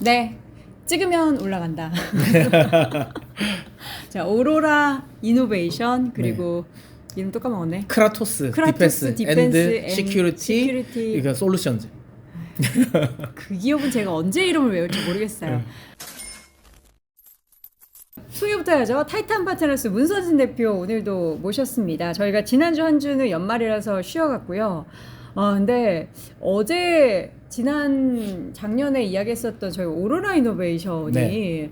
네. 찍으면 올라간다. 자, 오로라 이노베이션 그리고 이름 또 까먹었네. 크라토스, 크라토스 디펜스, 디펜스 시큐리티 시큐리티. 이거 솔루션즈. 그 기업은 제가 언제 이름을 외울지 모르겠어요. 소개부터 해야죠. 타이탄 파트너스 문서진 대표 오늘도 모셨습니다. 저희가 지난주 한 주는 연말이라서 쉬어갔고요. 아 근데 어제 지난 작년에 이야기했었던 저희 오로라 이노베이션이 네.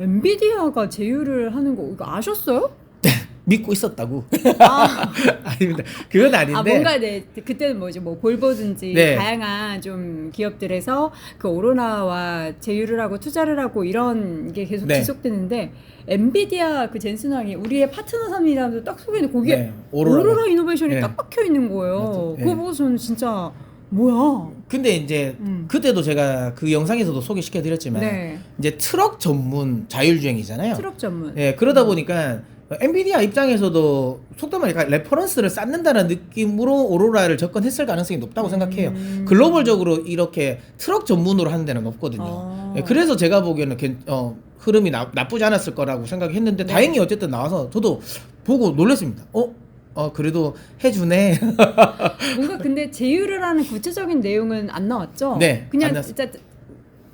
엔비디아가 제휴를 하는 거 이거 아셨어요? 믿고 있었다고. 아, 아닙니다. 그건 아닌데. 아 뭔가 네 그때는 뭐지 뭐 볼보든지 네. 다양한 좀 기업들에서 그 오로나와 제휴를 하고 투자를 하고 이런 게 계속 네. 지속되는데 엔비디아 그 젠슨왕이 우리의 파트너 삼이라면서 딱 소개했는데 거기에 네, 오로라, 오로라가. 이노베이션이 네. 딱 박혀 있는 거예요. 맞아. 그거 네. 보고 저는 진짜 뭐야? 근데 이제 음. 그때도 제가 그 영상에서도 소개시켜 드렸지만 네. 이제 트럭 전문 자율주행이잖아요. 트럭 전문. 예, 그러다 보니까 엔비디아 입장에서도 속도 말이니까 레퍼런스를 쌓는다는 느낌으로 오로라를 접근했을 가능성이 높다고 생각해요. 음. 글로벌적으로 이렇게 트럭 전문으로 하는 데는 없거든요. 어. 예, 그래서 제가 보기에는 괜- 어, 흐름이 나, 나쁘지 않았을 거라고 생각했는데 네. 다행히 어쨌든 나와서 저도 보고 놀랐습니다. 어? 어 그래도 해주네. 뭔가 근데 제휴를 하는 구체적인 내용은 안 나왔죠? 네, 안 그냥 나왔어요. 진짜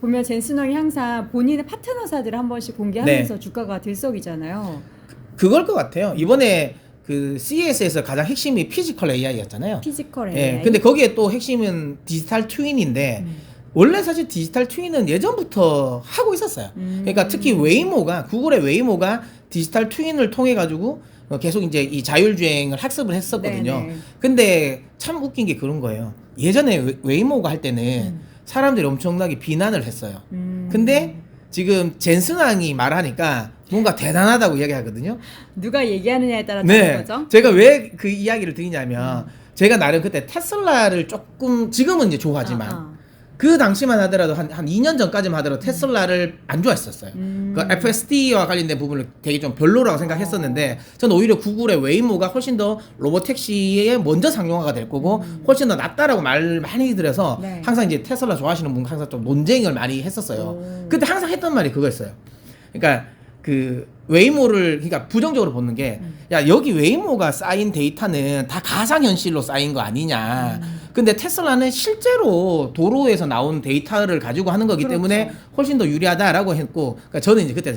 보면 젠슨왕이 항상 본인의 파트너사들을 한 번씩 공개하면서 주가가 들썩이잖아요. 그걸 것 같아요. 이번에 그 CES에서 가장 핵심이 피지컬 AI였잖아요. 피지컬 AI. 예, 근데 거기에 또 핵심은 디지털 트윈인데 음. 원래 사실 디지털 트윈은 예전부터 하고 있었어요. 음. 그러니까 특히 웨이모가 구글의 웨이모가 디지털 트윈을 통해 가지고 어, 계속 이제 이 자율주행을 학습을 했었거든요. 네네. 근데 참 웃긴 게 그런 거예요. 예전에 웨- 웨이모가 할 때는 음. 사람들이 엄청나게 비난을 했어요. 음. 근데 지금 젠슨왕이 말하니까 뭔가 대단하다고 이야기하거든요. 누가 얘기하느냐에 따라 다른 네. 거죠? 제가 왜 그 이야기를 드리냐면 제가 나름 그때 테슬라를 조금 지금은 이제 좋아하지만 아, 아. 그 당시만 하더라도 한, 한 2년 전까지만 하더라도 테슬라를 안 좋아했었어요. 음. 그 FSD와 관련된 부분을 되게 좀 별로라고 생각했었는데 저는 오히려 구글의 웨이모가 훨씬 더 로보택시에 먼저 상용화가 될 거고 훨씬 더 낫다라고 말 많이 들어서 음. 네. 항상 이제 테슬라 좋아하시는 분 항상 좀 논쟁을 많이 했었어요. 오. 그때 항상 했던 말이 그거였어요. 그러니까 그 웨이모를 그러니까 부정적으로 보는 게 야 여기 웨이모가 쌓인 데이터는 다 가상 현실로 쌓인 거 아니냐. 근데 테슬라는 실제로 도로에서 나온 데이터를 가지고 하는 거기 그렇죠. 때문에 훨씬 더 유리하다라고 했고 그러니까 저는 이제 그때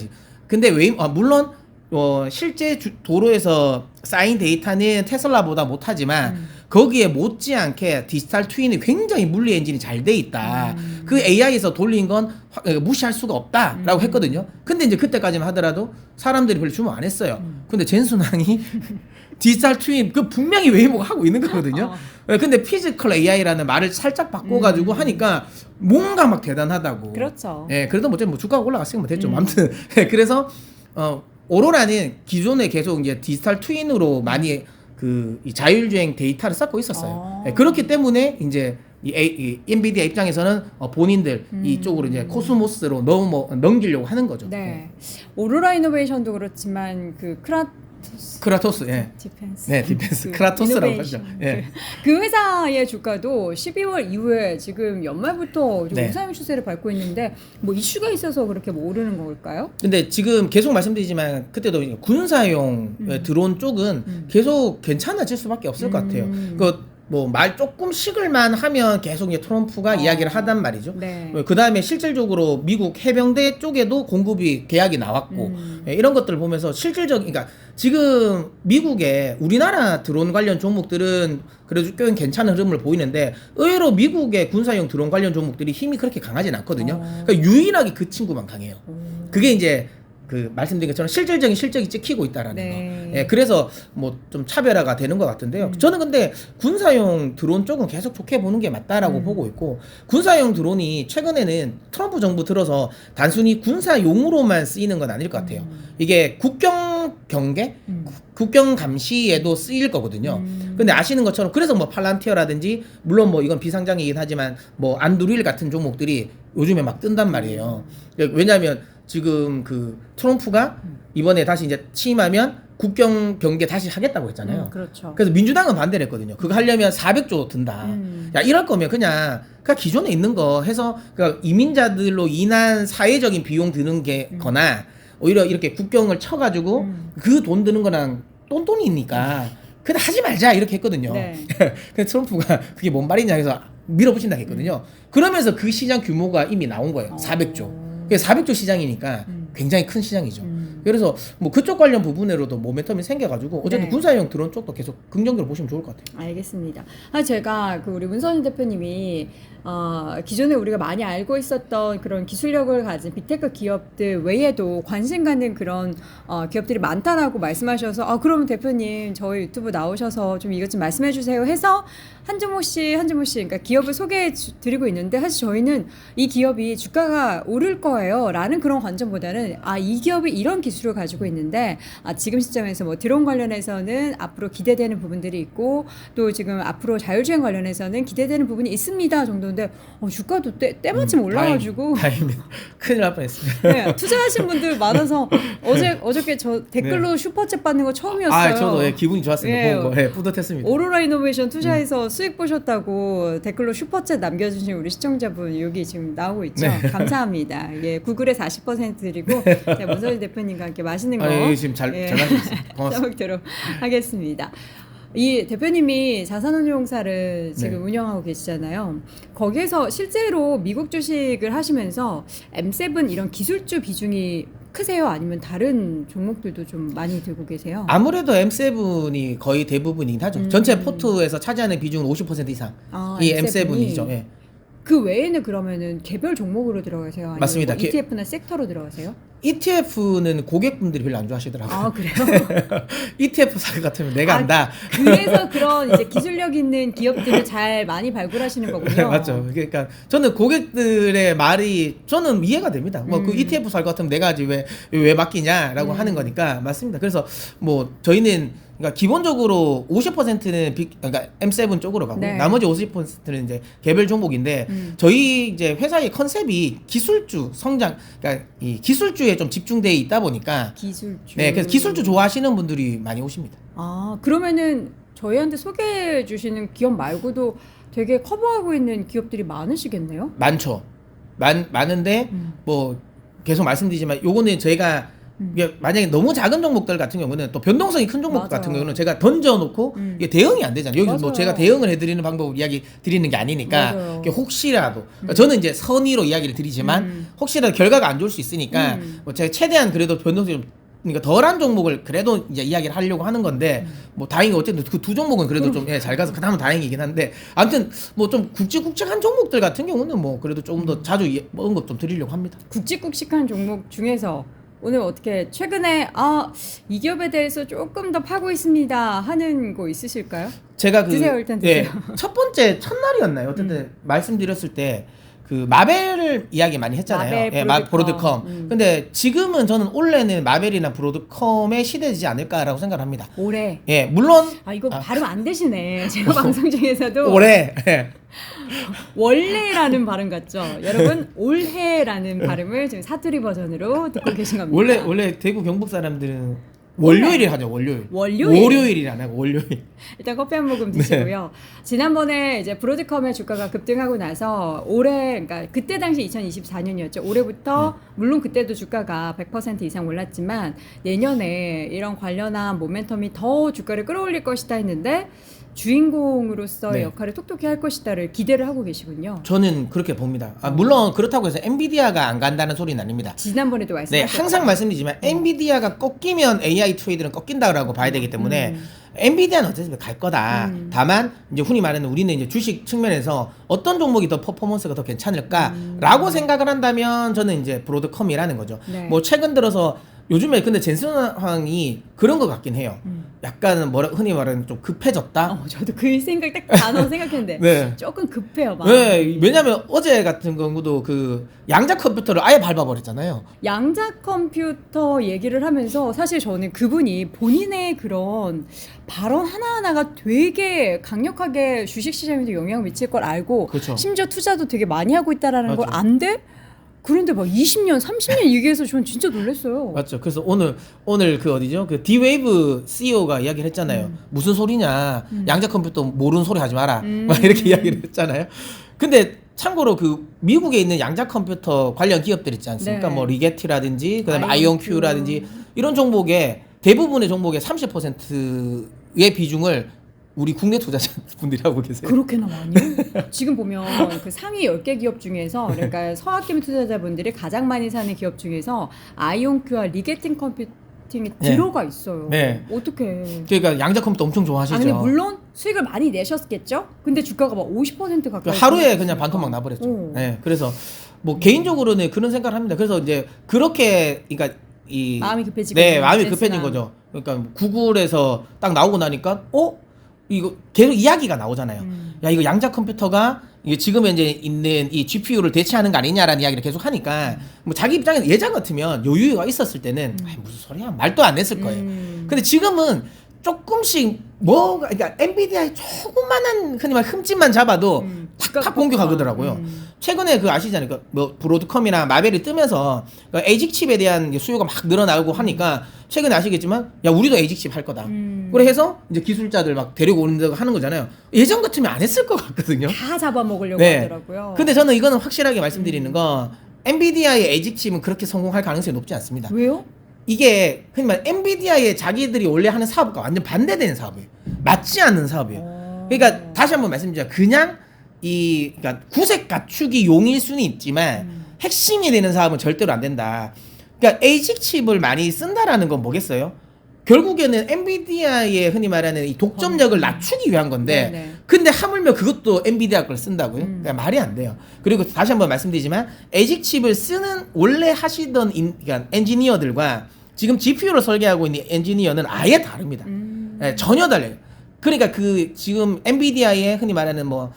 근데 웨이 아, 물론 어 실제 주- 도로에서 쌓인 데이터는 테슬라보다 못하지만 음. 거기에 못지않게 디지털 트윈이 굉장히 물리 엔진이 잘 돼 있다. 음. 그 AI에서 돌린 건 화- 어, 무시할 수가 없다라고 음. 했거든요. 근데 이제 그때까지만 하더라도 사람들이 별로 주목 안 했어요. 음. 근데 젠순왕이 디지털 트윈 그 분명히 웨이모가 하고 있는 거거든요. 어. 예, 근데 피지컬 AI라는 말을 살짝 바꿔가지고 음. 하니까 뭔가 막 대단하다고. 그렇죠. 예, 그래도 뭐, 뭐 주가가 올라갔으니까 뭐 됐죠. 음. 아무튼 예, 그래서 어 오로라는 기존에 계속 이제 디지털 트윈으로 많이 그이 자율주행 데이터를 쌓고 있었어요. 어. 예, 그렇기 때문에 이제 이, A, 이 엔비디아 입장에서는 어, 본인들 음. 이쪽으로 이제 코스모스로 넘어 넘기려고 하는 거죠. 네. 오로라 이노베이션도 그렇지만 그 크라 토스 크라토스, 예. 디펜스. 네, 디펜스 그 크라토스라고. 하죠. 예. 그, 그 회사의 주가도 12월 이후에 지금 연말부터 좀 네. 우상향 추세를 밟고 있는데 뭐 이슈가 있어서 그렇게 뭐 오르는 걸까요? 근데 지금 계속 말씀드리지만 그때도 군사용 음. 드론 쪽은 음. 계속 괜찮아질 수밖에 없을 것 같아요. 음. 그 뭐 말 조금 식을만 하면 계속 이제 트럼프가 어. 이야기를 하단 말이죠. 네. 그 다음에 실질적으로 미국 해병대 쪽에도 공급이 계약이 나왔고 음. 예, 이런 것들을 보면서 실질적, 그러니까 지금 미국의 우리나라 드론 관련 종목들은 그래도 꽤 괜찮은 흐름을 보이는데 의외로 미국의 군사용 드론 관련 종목들이 힘이 그렇게 강하진 않거든요. 어. 그러니까 유일하게 그 친구만 강해요. 음. 그게 이제 그 말씀드린 것처럼 실질적인 실적이 찍히고 있다라는 네. 거. 예, 그래서 뭐 좀 차별화가 되는 것 같은데요. 음. 저는 근데 군사용 드론 쪽은 계속 좋게 보는 게 맞다라고 음. 보고 있고 군사용 드론이 최근에는 트럼프 정부 들어서 단순히 군사용으로만 쓰이는 건 아닐 것 같아요. 음. 이게 국경 경계, 음. 국경 감시에도 쓰일 거거든요. 음. 근데 아시는 것처럼 그래서 뭐 팔란티어라든지 물론 뭐 이건 비상장이긴 하지만 뭐 안드루일 같은 종목들이 요즘에 막 뜬단 말이에요. 왜냐하면 지금 그 트럼프가 이번에 다시 이제 취임하면 국경 경계 다시 하겠다고 했잖아요. 음, 그렇죠. 그래서 민주당은 반대를 했거든요. 그거 하려면 400조 든다. 음. 야 이럴 거면 그냥 그냥 기존에 있는 거 해서 그러니까 이민자들로 인한 사회적인 비용 드는 게거나 오히려 이렇게 국경을 쳐 가지고 음. 그돈 드는 거랑 똔똔이니까 그냥 하지 말자 이렇게 했거든요. 네. 근데 트럼프가 그게 뭔 말이냐 해서 밀어붙인다 했거든요. 그러면서 그 시장 규모가 이미 나온 거예요. 어. 400조. 그게 400조 시장이니까 음. 굉장히 큰 시장이죠. 음. 그래서 뭐 그쪽 관련 부분으로도 모멘텀이 생겨가지고 어쨌든 네. 군사용 드론 쪽도 계속 긍정적으로 보시면 좋을 것 같아요. 알겠습니다. 아 제가 그 우리 문선인 대표님이 어, 기존에 우리가 많이 알고 있었던 그런 기술력을 가진 빅테크 기업들 외에도 관심 갖는 그런 어, 기업들이 많다라고 말씀하셔서 아 그러면 대표님 저희 유튜브 나오셔서 좀 이것 좀 말씀해 주세요 해서 한주모 씨, 한주모 씨, 그러니까 기업을 소개해 주- 드리고 있는데 사실 저희는 이 기업이 주가가 오를 거예요라는 그런 관점보다는 아 이 기업이 이런 기술을 가지고 있는데 아 지금 시점에서 뭐 드론 관련해서는 앞으로 기대되는 부분들이 있고 또 지금 앞으로 자율주행 관련해서는 기대되는 부분이 있습니다 정도인데 어, 주가도 때, 때마침 올라가지고 음, 다행, 다행입니다. 큰일 날 뻔했습니다. 네, 투자하신 분들 많아서 어제 어저께 저 댓글로 슈퍼챗 받는 거 처음이었어요. 네. 아 저도 예, 기분이 좋았습니다. 예. 예, 뿌듯했습니다. 오로라 이노베이션 투자해서 음. 수익 보셨다고 댓글로 슈퍼챗 남겨주신 우리 시청자분 여기 지금 나오고 있죠. 네. 감사합니다. 예, 구글의 40% 드리고 네, 문선희 대표님과 함께 맛있는 거 아, 예, 지금 잘, 예. 잘 하셨습니다. 고맙습니다. 하겠습니다. 이 대표님이 자산운용사를 지금 네. 운영하고 계시잖아요. 거기에서 실제로 미국 주식을 하시면서 M7 이런 기술주 비중이 크세요? 아니면 다른 종목들도 좀 많이 들고 계세요? 아무래도 M7이 거의 대부분이긴 하죠. 음. 전체 포트에서 차지하는 비중은 50% 이상. 아, 이 M7 이? M7이죠. 예. 그 외에는 그러면은 개별 종목으로 들어가세요? 아니면 맞습니다. 뭐 개- ETF나 섹터로 들어가세요? ETF는 고객분들이 별로 안 좋아하시더라고요. 아 그래요? ETF 살것 같으면 내가 아, 안다. 그래서 그런 이제 기술력 있는 기업들을 잘 많이 발굴하시는 거군요. 맞죠. 그러니까 저는 고객들의 말이 저는 이해가 됩니다. 뭐그 음. ETF 살 것 같으면 내가 왜왜 맡기냐라고 음. 하는 거니까 맞습니다. 그래서 뭐 저희는 그러니까 기본적으로 50%는 빅 그러니까 M7 쪽으로 가고 네. 나머지 50%는 이제 개별 종목인데 음. 저희 이제 회사의 컨셉이 기술주 성장 그러니까 이 기술주에 좀 집중돼 있다 보니까 기술주. 네 그래서 기술주 좋아하시는 분들이 많이 오십니다. 아 그러면은 저희한테 소개해 주시는 기업 말고도 되게 커버하고 있는 기업들이 많으시겠네요. 많죠. 많 많은데 음. 뭐 계속 말씀드리지만 요거는 저희가 음. 이게 만약에 너무 작은 종목들 같은 경우는 또 변동성이 큰 종목 맞아요. 같은 경우는 제가 던져놓고 음. 이게 대응이 안 되잖아요. 여기 뭐 맞아요. 제가 대응을 해드리는 방법을 이야기 드리는 게 아니니까 맞아요. 이게 혹시라도 그러니까 저는 이제 선의로 이야기를 드리지만 음. 혹시라도 결과가 안 좋을 수 있으니까 음. 뭐 제가 최대한 그래도 변동성이 좀 그러니까 덜한 종목을 그래도 이제 이야기를 하려고 하는 건데 음. 뭐 다행히 어쨌든 그 두 종목은 그래도 좀 예, 잘 가서 그다음은 다행이긴 한데 아무튼 뭐 좀 굵직굵직한 종목들 같은 경우는 뭐 그래도 조금 음. 더 자주 예- 먹은 것좀 드리려고 합니다. 굵직굵직한 종목 중에서 오늘 어떻게 최근에 아 이 기업에 대해서 조금 더 파고 있습니다 하는 거 있으실까요? 제가 그 드세요, 일단 예, 드세요. 음. 첫 번째 첫날이었나요? 어쨌든 말씀드렸을 때 그 마벨을 이야기 많이 했잖아요. 마벨, 예, 마- 브로드컴. 브로드컴. 음. 근데 지금은 저는 올해는 마벨이나 브로드컴의 시대이지 않을까라고 생각합니다. 올해 예, 물론 아 이거 아. 발음 안 되시네. 제가 방송 중에서도 올해 예. 원래라는 발음 같죠. 여러분 올해라는 발음을 지금 사투리 버전으로 듣고 계신 겁니다. 원래 원래 대구 경북 사람들은 월요일을 하죠. 월요일. 월요일? 월요일이 안 하고 월요일. 일단 커피 한 네. 모금 드시고요. 지난번에 이제 브로드컴의 주가가 급등하고 나서 올해 그러니까 그때 당시 2024년이었죠. 올해부터 네. 물론 그때도 주가가 100% 이상 올랐지만 내년에 이런 관련한 모멘텀이 더 주가를 끌어올릴 것이다 했는데 주인공으로서의 네. 역할을 톡톡히 할 것이다를 기대를 하고 계시군요. 저는 그렇게 봅니다. 아, 물론 그렇다고 해서 엔비디아가 안 간다는 소리는 아닙니다. 지난번에도 네, 말씀하셨죠. 항상 말씀드리지만 엔비디아가 꺾이면 AI 트레이드는 꺾인다라고 봐야 되기 때문에 음. 엔비디아는 어차피 갈 거다. 음. 다만 이제 흔히 말하는 우리는 이제 주식 측면에서 어떤 종목이 더 퍼포먼스가 더 음. 괜찮을까라고 생각을 한다면 저는 이제 브로드컴이라는 거죠. 네. 뭐 최근 들어서 요즘에 근데 젠슨 황이 그런 것 같긴 해요. 음. 약간 뭐라 흔히 말하는 좀 급해졌다. 어, 저도 그 생각 딱 단어 생각했는데 네. 조금 급해요. 막. 네, 왜냐면 어제 같은 경우도 그 양자 컴퓨터를 아예 밟아버렸잖아요. 양자 컴퓨터 얘기를 하면서 사실 저는 그분이 본인의 그런 발언 하나 하나가 되게 강력하게 주식 시장에도 영향을 미칠 걸 알고 그렇죠. 심지어 투자도 되게 많이 하고 있다라는 걸 맞아. 안돼 그런데 막 20년, 30년 얘기해서 전 진짜 놀랐어요. 맞죠. 그래서 오늘 오늘 그 어디죠? 그 D-Wave CEO가 이야기를 했잖아요. 무슨 소리냐? 양자 컴퓨터 모르는 소리 하지 마라. 음. 막 이렇게 이야기를 했잖아요. 근데 참고로 그 미국에 있는 양자 컴퓨터 관련 기업들 있지 않습니까? 네. 뭐 리게티라든지 그다음에 아이온큐. 아이온큐라든지 이런 종목에 대부분의 종목의 30%의 비중을 우리 국내 투자자분들이 하고 계세요. 그렇게나 많이? 지금 보면 그 상위 10개 기업 중에서 그러니까 서학김 투자자분들이 가장 많이 사는 기업 중에서 아이온큐와 리게팅 컴퓨팅이 네. 들어가 있어요. 네. 어떻게? 그러니까 양자 컴퓨터 엄청 좋아하시죠. 아 근데 물론 수익을 많이 내셨겠죠? 근데 주가가 막 50%그 가까이 하루에 떨어졌으니까. 그냥 반토막 나버렸죠. 어. 네, 그래서 뭐 개인적으로는 그런 생각을 합니다. 그래서 이제 그렇게 그러니까 이 마음이 급해지고 네 마음이. 급해진 거죠. 그러니까 뭐 구글에서 딱 나오고 나니까 어 이거 계속 이야기가 나오잖아요. 음. 야 이거 양자 컴퓨터가 이게 지금 현재 있는 이 GPU를 대체하는 거 아니냐라는 이야기를 계속 하니까 뭐 자기 입장에서 예전 같으면 여유가 있었을 때는 아이, 무슨 소리야 말도 안 했을 거예요. 음. 근데 지금은 조금씩 뭐가 그러니까 엔비디아의 조그만한 흔히 말 흠집만 잡아도 음, 탁탁 공격하더라고요. 음. 최근에 그 아시잖아요. 그뭐 브로드컴이나 마벨이 뜨면서 그 에이직 칩에 대한 수요가 막 늘어나고 하니까 최근에 아시겠지만 야 우리도 에이직 칩 할 거다. 음. 그래 해서 이제 기술자들 막 데리고 오는 하는 거잖아요. 예전 같으면 안 했을 것 같거든요. 다 잡아먹으려고 네. 하더라고요. 근데 저는 이거는 확실하게 말씀드리는 건 엔비디아의 에이직 칩은 그렇게 성공할 가능성이 높지 않습니다. 왜요? 이게 흔히 말 엔비디아의 자기들이 원래 하는 사업과 완전 반대되는 사업이에요. 맞지 않는 사업이에요. 어. 그러니까 다시 한번 말씀드리자 그냥 이 그러니까 구색 갖추기 용일 수는 있지만 음. 핵심이 되는 사업은 절대로 안 된다. 그러니까 에이직 칩을 많이 쓴다라는 건 뭐겠어요? 결국에는 엔비디아의 흔히 말하는 이 독점력을 낮추기 위한 건데 음. 네네. 근데 하물며 그것도 엔비디아 걸 쓴다고요? 음. 그러니까 말이 안 돼요. 그리고 다시 한번 말씀드리지만 에이직 칩을 쓰는 원래 하시던 인, 그러니까 엔지니어들과 지금 GPU를 설계하고 있는 엔지니어는 아예 다릅니다. 음. 예, 전혀 달라요. 그러니까 그 지금 엔비디아의 흔히 말하는 뭐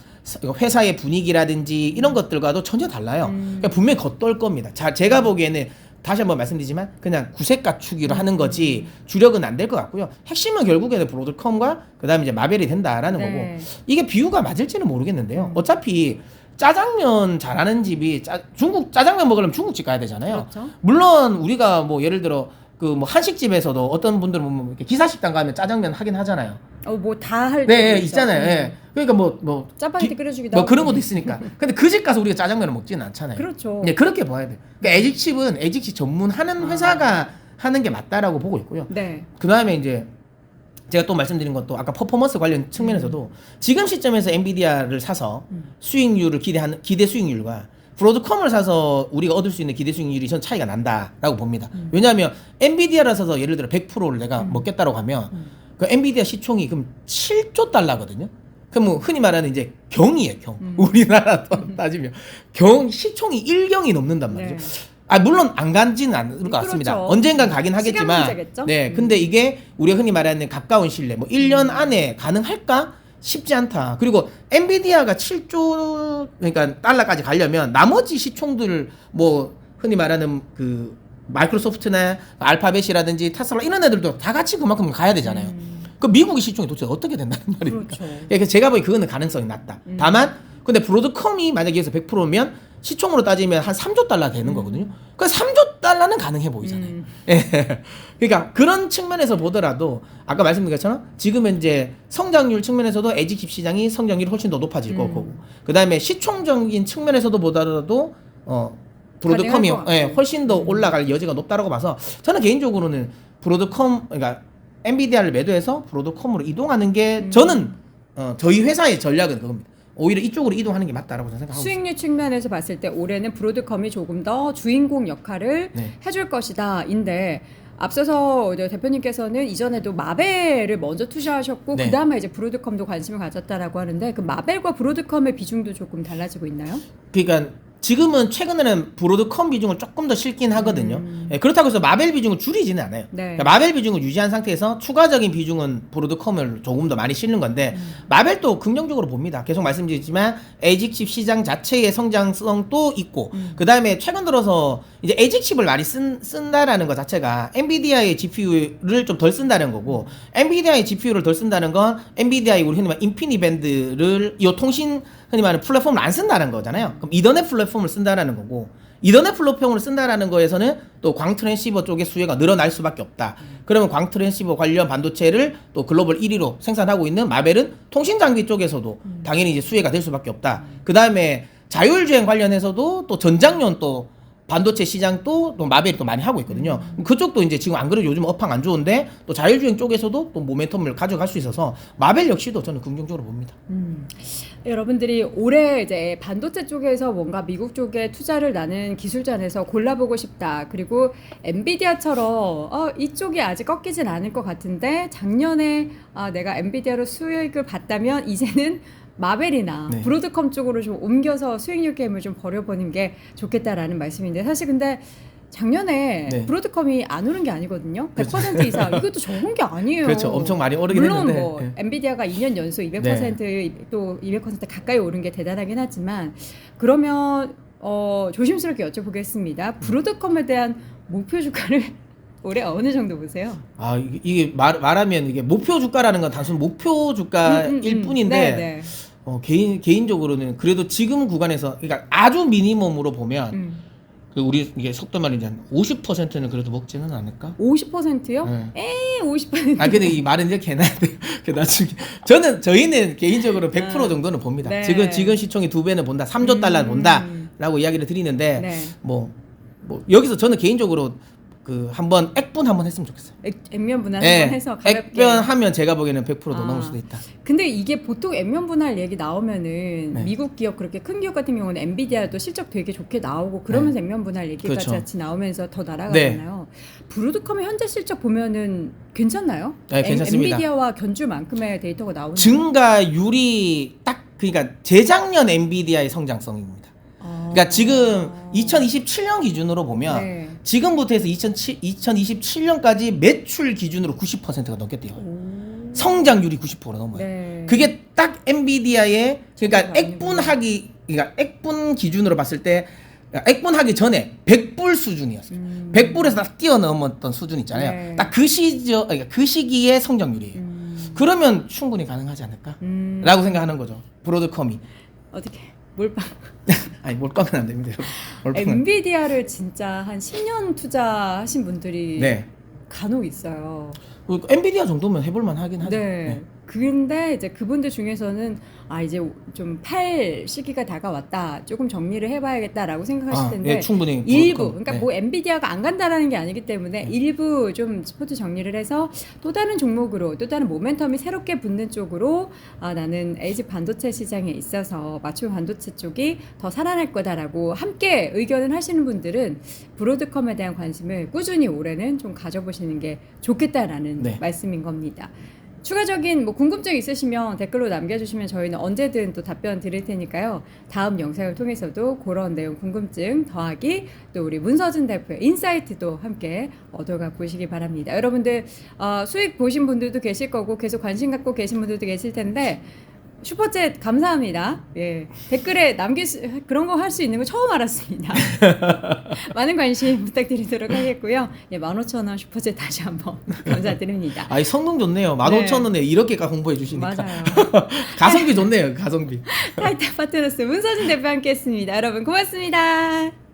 회사의 분위기라든지 이런 것들과도 전혀 달라요. 음. 그러니까 분명히 겉돌 겁니다. 자, 제가 보기에는 다시 한번 말씀드리지만 그냥 구색 갖추기로 하는 거지 주력은 안 될 것 같고요. 핵심은 결국에는 브로드컴과 그다음에 이제 마벨이 된다라는 네. 거고 이게 비유가 맞을지는 모르겠는데요. 어차피 짜장면 잘하는 집이 짜, 중국 짜장면 먹으려면 중국집 가야 되잖아요. 그렇죠. 물론 우리가 뭐 예를 들어 그 뭐 한식집에서도 어떤 분들은 뭐 이렇게 기사식당 가면 짜장면 하긴 하잖아요. 어, 뭐다 할. 네, 네 있죠. 있잖아요. 음. 예. 그러니까 뭐 뭐 짜파게티 기- 끓여주기도 뭐 하고. 그런 것도 있으니까. 근데 그 집 가서 우리가 짜장면을 먹지는 않잖아요. 그렇죠. 네, 그렇게 봐야 돼. 그러니까 에직칩은 에직칩 전문하는 아. 회사가 하는 게 맞다라고 보고 있고요. 네. 그 다음에 이제 제가 또 말씀드린 것도 아까 퍼포먼스 관련 측면에서도 지금 시점에서 엔비디아를 사서 음. 수익률을 기대하는 기대 수익률과 브로드컴을 사서 우리가 얻을 수 있는 기대 수익률이 전 차이가 난다라고 봅니다. 음. 왜냐하면 엔비디아를 사서 예를 들어 100%를 내가 먹겠다고 하면 음. 그 엔비디아 시총이 그럼 7조 달러거든요. 그럼 뭐 흔히 말하는 이제 경이에요, 경. 음. 우리나라 돈 따지면 경 시총이 1경이 넘는단 말이죠. 네. 아 물론 안 간지는 않을 것 같습니다. 그렇죠. 언젠간 가긴 하겠지만? 네. 음. 근데 이게 우리가 흔히 말하는 가까운 신뢰 뭐 1년 안에 가능할까? 쉽지 않다. 그리고 엔비디아가 7조 그러니까 달러까지 가려면 나머지 시총들 뭐 흔히 말하는 그 마이크로소프트나 알파벳이라든지 테슬라 이런 애들도 다 같이 그만큼 가야 되잖아요. 음. 그 미국의 시총이 도대체 어떻게 된다는 말입니까? 그렇죠. 예, 그래서 제가 보기 그거는 가능성이 낮다. 음. 다만 근데 브로드컴이 만약에 여기서 100%면 시총으로 따지면 한 3조 달러 되는 거거든요. 그 3조 달러는 가능해 보이잖아요. 음. 예. 그러니까 그런 측면에서 보더라도 아까 말씀드린 것처럼 지금 현재 성장률 측면에서도 에지킵 시장이 성장률이 훨씬 더 높아질 음. 거고 그다음에 시총적인 측면에서도 보더라도 어 브로드컴이. 예, 훨씬 더 음. 올라갈 여지가 높다라고 봐서 저는 개인적으로는 브로드컴 그러니까 엔비디아를 매도해서 브로드컴으로 이동하는 게 음. 저는 어, 저희 회사의 전략은 그겁니다. 오히려 이쪽으로 이동하는 게 맞다라고 저는 생각하고 있습니다. 수익률 측면에서 봤을 때 올해는 브로드컴이 조금 더 주인공 역할을 네. 해줄 것이다인데 앞서서 대표님께서는 이전에도 마벨을 먼저 투자하셨고 네. 그 다음에 이제 브로드컴도 관심을 가졌다라고 하는데 그 마벨과 브로드컴의 비중도 조금 달라지고 있나요? 그러니까 지금은 최근에는 브로드컴 비중을 조금 더 실긴 하거든요. 음. 예, 그렇다고 해서 마벨 비중을 줄이지는 않아요. 네. 그러니까 마벨 비중을 유지한 상태에서 추가적인 비중은 브로드컴을 조금 더 많이 실는 건데 음. 마벨도 긍정적으로 봅니다. 계속 말씀드리지만 에이직칩 시장 자체의 성장성도 있고 음. 그 다음에 최근 들어서 이제 에이직칩을 많이 쓴, 쓴다라는 것 자체가 엔비디아의 GPU를 좀 덜 쓴다는 거고 엔비디아의 GPU를 덜 쓴다는 건 엔비디아의 우리 흔히 말하는 인피니 밴드를 이 통신 흔히 말하는 플랫폼을 안 쓴다는 거잖아요. 그럼 이더넷 플랫폼 을 쓴다라는 거고 이더넷 플로평을 쓴다라는 거에서는 또 광 트랜시버 쪽의 수요가 늘어날 수밖에 없다. 그러면 광 트랜시버 관련 반도체를 또 글로벌 1위로 생산하고 있는 마벨은 통신 장비 쪽에서도 당연히 이제 수혜가 될 수밖에 없다. 그 다음에 자율주행 관련해서도 또 전장용 또 반도체 시장도 또 마벨이 또 많이 하고 있거든요. 그쪽도 이제 지금 안 그래도 요즘 업황 안 좋은데 또 자율주행 쪽에서도 또 모멘텀을 가져갈 수 있어서 마벨 역시도 저는 긍정적으로 봅니다. 음. 여러분들이 올해 이제 반도체 쪽에서 뭔가 미국 쪽에 투자를 나는 기술자에서 골라보고 싶다. 그리고 엔비디아처럼 어, 이쪽이 아직 꺾이진 않을 것 같은데 작년에 아, 내가 엔비디아로 수익을 봤다면 이제는 마벨이나 네. 브로드컴 쪽으로 좀 옮겨서 수익률 게임을 좀 벌여보는 게 좋겠다라는 말씀인데 사실 근데 작년에 네. 브로드컴이 안 오른 게 아니거든요. 100% 이상 이것도 적은 게 아니에요. 그렇죠. 엄청 많이 오르긴 물론 했는데. 뭐 예. 엔비디아가 2년 연속 200%또 200% 가까이 오른 게 대단하긴 하지만 그러면 어, 조심스럽게 여쭤보겠습니다. 브로드컴에 대한 목표 주가를 올해 어느 정도 보세요? 아 이게, 이게 말, 말하면 이게 목표 주가라는 건 단순 목표 주가일 음, 음, 음. 뿐인데 네, 네. 어, 개인 개인적으로는 그래도 지금 구간에서 그러니까 아주 미니멈으로 보면 음. 그 우리 이게 속도 말인지 한 50%는 그래도 먹지는 않을까? 50%요? 네. 에이 50%. 아 근데 이 말은 해놔야 돼. 그 나중에 저는 저희는 개인적으로 100% 아. 정도는 봅니다. 네. 지금 지금 시총이 두 배는 본다, 3조 달러 는 음. 본다라고 이야기를 드리는데 네. 뭐, 뭐 여기서 저는 개인적으로 그 한번 액분 한번 했으면 좋겠어요. 액- 액면 분할 예, 한번 해서 가볍게. 액변 하면 제가 보기에는 100%더 아. 넘을 수도 있다. 근데 이게 보통 액면 분할 얘기 나오면은 네. 미국 기업 그렇게 큰 기업 같은 경우는 엔비디아도 실적 되게 좋게 나오고 그러면서 액면 분할 얘기까지 네. 그렇죠. 같이 나오면서 더 날아가잖아요. 브로드컴의 현재 실적 보면은 괜찮나요? 네, 괜찮습니다. 엔비디아와 견줄만큼의 데이터가 나오나요? 증가율이 딱 그러니까 재작년 엔비디아의 성장성입니다. 아. 그러니까 지금 2027년 기준으로 보면 네. 지금부터 해서 2007, 2027년까지 매출 기준으로 90%가 넘겠대요. 오. 성장률이 90%가 넘어요. 네. 그게 딱 엔비디아의 그러니까 그렇죠. 액분하기 그러니까 액분 기준으로 봤을 때 액분하기 전에 100불 수준이었어요. 음. 100불에서 딱 뛰어넘었던 수준 있잖아요. 네. 딱그 시저 그러니까 그 시기의 성장률이에요. 음. 그러면 충분히 가능하지 않을까? 음. 라고 생각하는 거죠. 브로드컴이. 어떻게 몰빵 아니 몰빵은 안 됩니다. 몰빵은. 엔비디아를 진짜 한 10년 투자하신 분들이 네. 간혹 있어요. 그 엔비디아 정도면 해볼만 하긴 하죠. 네. 근데 이제 그분들 중에서는 아 이제 좀 팔 시기가 다가왔다. 조금 정리를 해봐야겠다라고 생각하실 아, 텐데 예, 충분히 일부. 그러니까 네. 뭐 엔비디아가 안 간다라는 게 아니기 때문에 일부 좀 스포츠 정리를 해서 또 다른 종목으로 또 다른 모멘텀이 새롭게 붙는 쪽으로 아 나는 LG 반도체 시장에 있어서 맞춤 반도체 쪽이 더 살아날 거다라고 함께 의견을 하시는 분들은 브로드컴에 대한 관심을 꾸준히 올해는 좀 가져보시는 게 좋겠다라는 네. 말씀인 겁니다. 추가적인 뭐 궁금증 있으시면 댓글로 남겨주시면 저희는 언제든 또 답변 드릴 테니까요. 다음 영상을 통해서도 그런 내용 궁금증 더하기 또 우리 문서진 대표의 인사이트도 함께 얻어가 보시기 바랍니다. 여러분들 어, 수익 보신 분들도 계실 거고 계속 관심 갖고 계신 분들도 계실 텐데 슈퍼챗 감사합니다. 예 댓글에 남길 수, 그런 거 할 수 있는 거 처음 알았습니다. 많은 관심 부탁드리도록 하겠고요. 예 15,000원 슈퍼챗 다시 한번 감사드립니다. 아 이 성능 좋네요. 15,000원에 이렇게가 홍보해 주시니까. 맞아요. 가성비 좋네요. 가성비. 타이타 파트너스 문서진 대표 함께 했습니다. 여러분 고맙습니다.